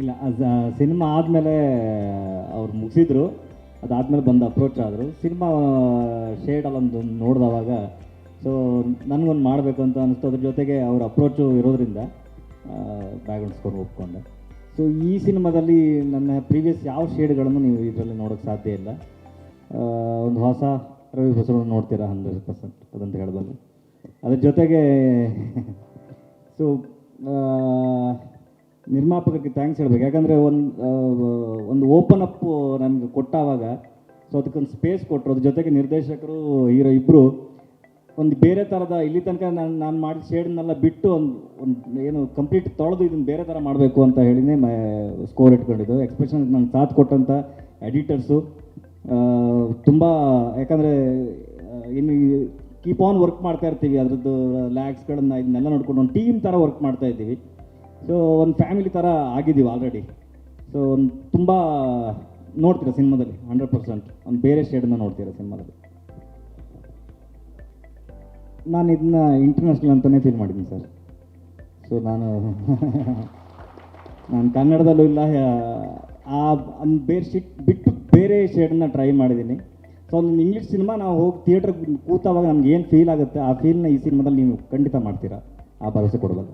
ಇಲ್ಲ ಸಿನಿಮಾ ಆದಮೇಲೆ ಅವ್ರು ಮುಗಿಸಿದ್ರು. ಅದಾದಮೇಲೆ ಬಂದು ಅಪ್ರೋಚ್ ಆದರು. ಸಿನಿಮಾ ಶೇಡಲ್ಲೊಂದು ನೋಡಿದವಾಗ ಸೊ ನನಗೊಂದು ಮಾಡಬೇಕು ಅಂತ ಅನ್ನಿಸ್ತು ಅದ್ರ ಜೊತೆಗೆ ಅವ್ರ ಅಪ್ರೋಚು ಇರೋದ್ರಿಂದ ಬ್ಯಾಗ್ರೌಂಡ್ ಸ್ಕೋರ್ ಒಪ್ಕೊಂಡೆ. ಸೊ ಈ ಸಿನಿಮಾದಲ್ಲಿ ನನ್ನ ಪ್ರೀವಿಯಸ್ ಯಾವ ಶೇಡ್ಗಳನ್ನು ನೀವು ಇದರಲ್ಲಿ ನೋಡೋಕ್ಕೆ ಸಾಧ್ಯ ಇಲ್ಲ. ಒಂದು ಹೊಸ ರವಿ ಬಸರು ನೋಡ್ತೀರಾ ಹಂಡ್ರೆಡ್ ಪರ್ಸೆಂಟ್ ಅದಂತ ಹೇಳ್ಬೋದು ಅದ್ರ ಜೊತೆಗೆ ಸೊ ನಿರ್ಮಾಪಕರಿಗೆ ಥ್ಯಾಂಕ್ಸ್ ಹೇಳ್ಬೇಕು. ಯಾಕಂದರೆ ಒಂದು ಒಂದು ಓಪನ್ ಅಪ್ ನನಗೆ ಕೊಟ್ಟಾವಾಗ ಸೊ ಅದಕ್ಕೊಂದು ಸ್ಪೇಸ್ ಕೊಟ್ಟರು ಅದ್ರ ಜೊತೆಗೆ ನಿರ್ದೇಶಕರು, ಹೀರೋ ಇಬ್ಬರು ಒಂದು ಬೇರೆ ಥರದ ಇಲ್ಲಿ ತನಕ ನಾನು ನಾನು ಮಾಡಿ ಶೇಡ್ನೆಲ್ಲ ಬಿಟ್ಟು ಒಂದು ಒಂದು ಏನು ಕಂಪ್ಲೀಟ್ ತೊಳೆದು ಇದನ್ನು ಬೇರೆ ಥರ ಮಾಡಬೇಕು ಅಂತ ಹೇಳಿನೇ ಸ್ಕೋರ್ ಇಟ್ಕೊಂಡಿದ್ದು. ಎಕ್ಸ್ಪ್ರೆಷನ್ ನಂಗೆ ಸಾಥ್ ಕೊಟ್ಟಂಥ ಎಡಿಟರ್ಸು ತುಂಬ, ಯಾಕಂದರೆ ಇನ್ನು ಕೀಪ್ ಆನ್ ವರ್ಕ್ ಮಾಡ್ತಾ ಇರ್ತೀವಿ. ಅದ್ರದ್ದು ಲ್ಯಾಕ್ಸ್ಗಳನ್ನ ಇದನ್ನೆಲ್ಲ ನೋಡ್ಕೊಂಡು ಒಂದು ಟೀಮ್ ಥರ ವರ್ಕ್ ಮಾಡ್ತಾ ಇದ್ದೀವಿ. ಸೊ ಒಂದು ಫ್ಯಾಮಿಲಿ ಥರ ಆಗಿದ್ದೀವಿ ಆಲ್ರೆಡಿ ಸೊ ಒಂದು ತುಂಬ ನೋಡ್ತೀರಾ ಸಿನಿಮಾದಲ್ಲಿ ಹಂಡ್ರೆಡ್ ಪರ್ಸೆಂಟ್ ಒಂದು ಬೇರೆ ಶೇಡನ್ನ ನೋಡ್ತೀರಾ ಸಿನಿಮಾದಲ್ಲಿ? ನಾನು ಇದನ್ನ ಇಂಟರ್ನ್ಯಾಷನಲ್ ಅಂತಲೇ ಫೀಲ್ ಮಾಡಿದ್ದೀನಿ ಸರ್ ಸೊ ನಾನು ನಾನು ಕನ್ನಡದಲ್ಲೂ ಇಲ್ಲ ಆ, ಒಂದು ಬೇರೆ ಶಿಟ್ ಬಿಟ್ಟು ಬೇರೆ ಶೇಡನ್ನ ಟ್ರೈ ಮಾಡಿದ್ದೀನಿ. ಸೊ ಒಂದು ಇಂಗ್ಲೀಷ್ ಸಿನಿಮಾ ನಾವು ಹೋಗಿ ಥಿಯೇಟ್ರಿಗೆ ಕೂತಾವಾಗ ನಮ್ಗೆ ಏನು ಫೀಲ್ ಆಗುತ್ತೆ, ಆ ಫೀಲ್ನ ಈ ಸಿನಿಮಾದಲ್ಲಿ ನೀವು ಖಂಡಿತ ಮಾಡ್ತೀರಾ. ಆ ಭರವಸೆ ಕೊಡಬಲ್ಲ